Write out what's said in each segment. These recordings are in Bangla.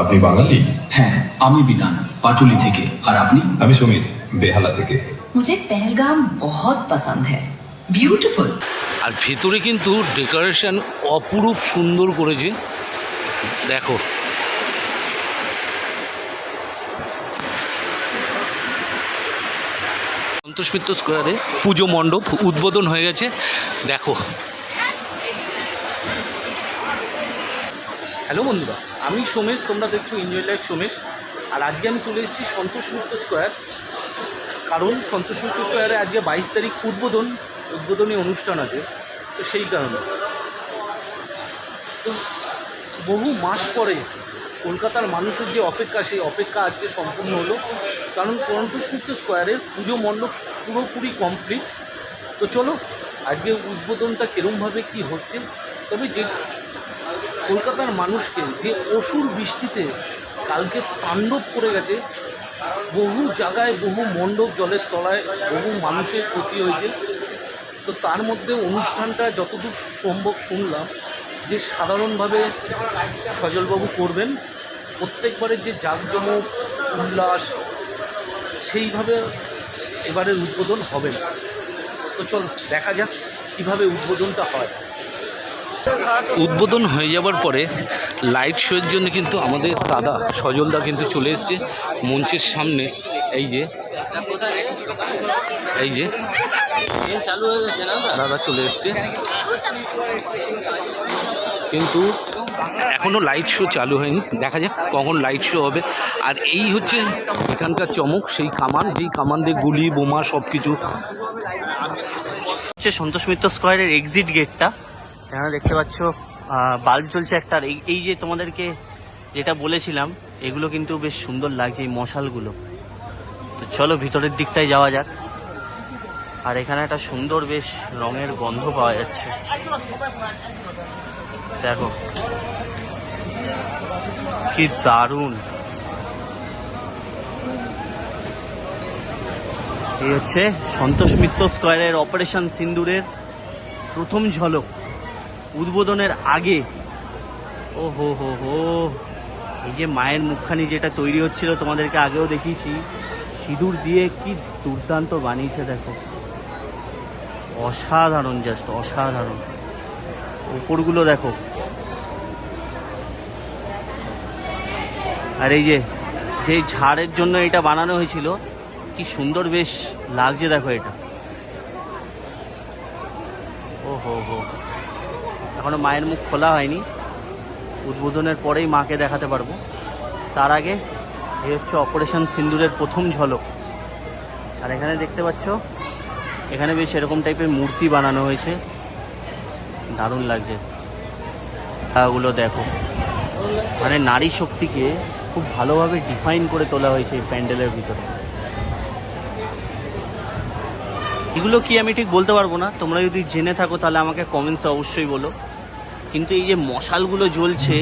আপনি বাঙালি হ্যাঁ আমি বিধান পাটুলি থেকে আর আপনি আমি সমীর বেহালা থেকে मुझे पहलगाम बहुत पसंद है ब्यूटीफुल আর ভেতরে কিন্তু ডেকোরেশন অপরূপ সুন্দর করেছে দেখো সন্তোষ মিত্র স্কোয়ারে পুজো মণ্ডপ উদ্বোধন হয়ে গেছে দেখো হ্যালো বন্ধুরা, আমি সোমেশ, তোমরা দেখছ এনজয় লাইফ সোমেশ, আর আজকে আমি চলে এসেছি সন্তোষ মিত্র স্কোয়ার। কারণ সন্তোষ মিত্র স্কোয়ারে আজকে বাইশ তারিখ উদ্বোধন, উদ্বোধনী অনুষ্ঠান আছে, তো সেই কারণে। তো বহু মাস পরে কলকাতার মানুষের যে অপেক্ষা, সেই অপেক্ষা আজকে সম্পূর্ণ হলো। কারণ সন্তোষ মিত্র স্কোয়ারের পুজো মণ্ডপ পুরোপুরি কমপ্লিট তো চলো আজকে উদ্বোধনটা কীরমভাবে কী হচ্ছে, তবে যে কলকাতার মানুষকে যে অসুর বৃষ্টিতে কালকে তাণ্ডব করে গেছে, বহু জায়গায় বহু মণ্ডপ জলের তলায় বহু মানুষের ক্ষতি হয়েছে। তো তার মধ্যে অনুষ্ঠানটা যতদূর সম্ভব শুনলাম যে সাধারণভাবে সজলবাবু করবেন। প্রত্যেকবারের যে জাঁকজমক, উল্লাস, সেইভাবে এবারের উদ্বোধন হবে না। তো চল, দেখা যাক কীভাবে উদ্বোধনটা হয়। উদ্বোধন হয়ে যাওয়ার পরে লাইট শোয়ের জন্য কিন্তু আমাদের দাদা সজলদা কিন্তু চলে এসছে মঞ্চের সামনে। এই যে এই যে, দাদা চলে এসছে। কিন্তু এখনও লাইট শো চালু হয়নি। দেখা যাক কখন লাইট শো হবে। আর এই হচ্ছে এখানকার চমক, সেই কামান, যেই কামান দিয়ে গুলি, বোমা সব কিছু হচ্ছে সন্তোষ মিত্র স্কোয়ারের এক্সিট গেটটা এখানে দেখতে পাচ্ছ বাল্ব জ্বলছে একটা। এই এই যে তোমাদেরকে যেটা বলেছিলাম, এগুলো কিন্তু বেশ সুন্দর লাগছে এই মশালগুলো। তো চলো ভিতরের দিকটায় যাওয়া যাক। আর এখানে একটা সুন্দর বেশ রঙের গন্ধ পাওয়া যাচ্ছে। দেখো। কি দারুণ। এই হচ্ছে সন্তোষ মিত্র স্কোয়ারের অপারেশন সিন্দুরের প্রথম ঝলক। উদ্বোধনের আগে ও হো হো হো। এই যে মায়ের মুখখানি যেটা তৈরি হচ্ছিল, তোমাদেরকে আগেও দেখিয়েছি। সিঁদুর দিয়ে কি দুর্দান্ত বানিয়েছে, দেখো। অসাধারণ জাস্ট অসাধারণ। উপরগুলো দেখো। আর এই যে যে ঝাড়ের জন্য এটা বানানো হয়েছিল, কি সুন্দর বেশ লাগছে, দেখো এটা। ও হো হো। এখনও মায়ের মুখ খোলা হয়নি। উদ্বোধনের পরেই মাকে দেখাতে পারব। তার আগে এই হচ্ছে অপারেশন সিন্দুরের প্রথম ঝলক। আর এখানে দেখতে পাচ্ছ, এখানে বেশ এরকম টাইপের মূর্তি বানানো হয়েছে। দারুণ লাগছে। তাগুলো দেখো। মানে নারী শক্তিকে খুব ভালোভাবে ডিফাইন করে তোলা হয়েছে এই প্যান্ডেলের ভিতরে। এগুলো কি আমি ঠিক বলতে পারব না? তোমরা যদি জেনে থাকো তাহলে আমাকে কমেন্টসে অবশ্যই বলো। কিন্তু এই যে মশালগুলো জ্বলছে,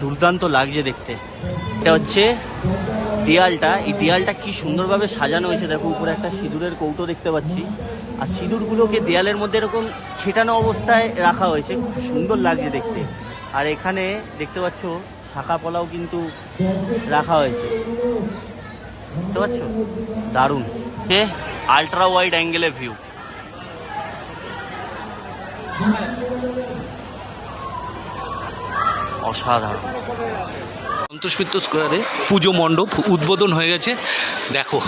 দুর্দান্ত লাগছে দেখতে। এটা হচ্ছে দেয়ালটা। এই দেয়ালটা কি সুন্দরভাবে সাজানো হয়েছে, দেখো, উপরে একটা সিঁদুরের কৌটো দেখতে পাচ্ছি। আর সিঁদুরগুলোকে দেয়ালের মধ্যে এরকম ছেটানো অবস্থায় রাখা হয়েছে। খুব সুন্দর লাগছে দেখতে। আর এখানে দেখতে পাচ্ছ, শাখা পলাও কিন্তু রাখা হয়েছে। বুঝতে পারছ দারুণ। আলট্রা ওয়াইড অ্যাঙ্গেলে ভিউ অসাধারণ। সন্তোষ স্কোয়ারে পুজো মণ্ডপ উদ্বোধন হয়ে গেছে। দেখো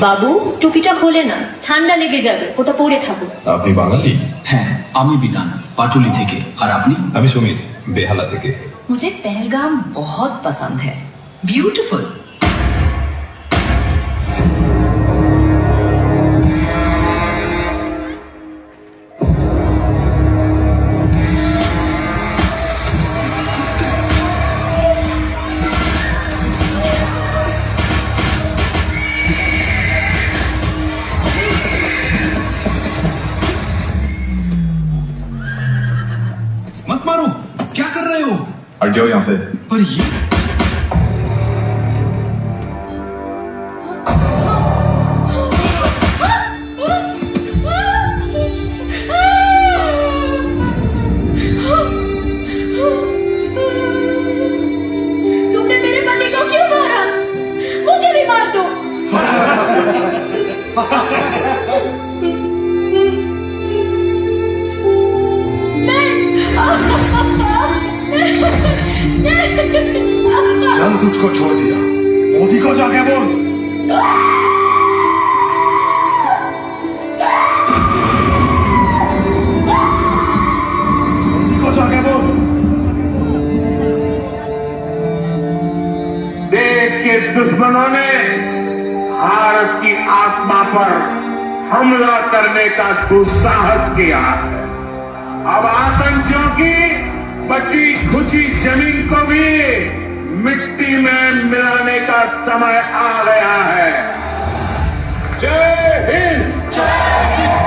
বাবু টুপিটা খোলে না ঠান্ডা লেগে যাবে ওটা পরে থাকো আপনি বাঙালি হ্যাঁ আমি বিধান পাটুলি থেকে আর আপনি আমি সমীর বেহালা থেকে मुझे पहलगाम बहुत पसंद है ब्यूटीफुल 二九两岁。तुझको छोड़ दिया। मोदी को जाके बोल। मोदी को जाके बोल। देश के दुश्मनों ने भारत की आत्मा पर हमला करने का दुस्साहस किया। है अब आतंकियों की बची खुची ज़मीन को भी मिट्टी में मिलाने का समय आ गया है। जय हिंद! जय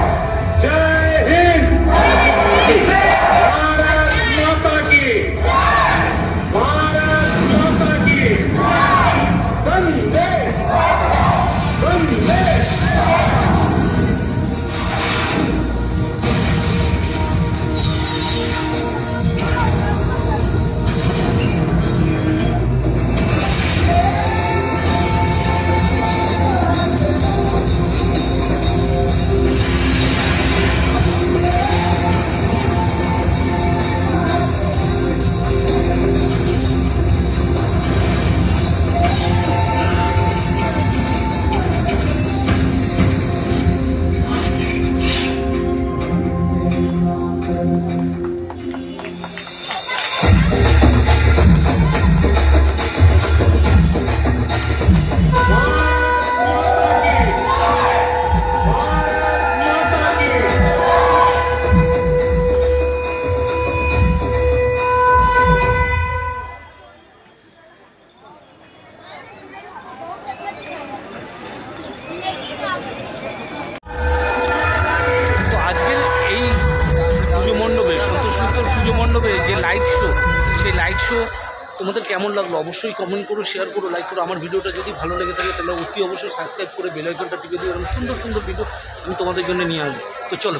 লাইট শো সেই লাইট শো তোমাদের কেমন লাগল? অবশ্যই কমেন্ট করো শেয়ার করো লাইক করো। আমার ভিডিওটা যদি ভালো লেগে থাকে, তাহলে অতি অবশ্যই সাবস্ক্রাইব করে বেলাইকনটা টিপে দিও, এরকম সুন্দর সুন্দর ভিডিও আমি তোমাদের জন্য নিয়ে আসব। তো চলো।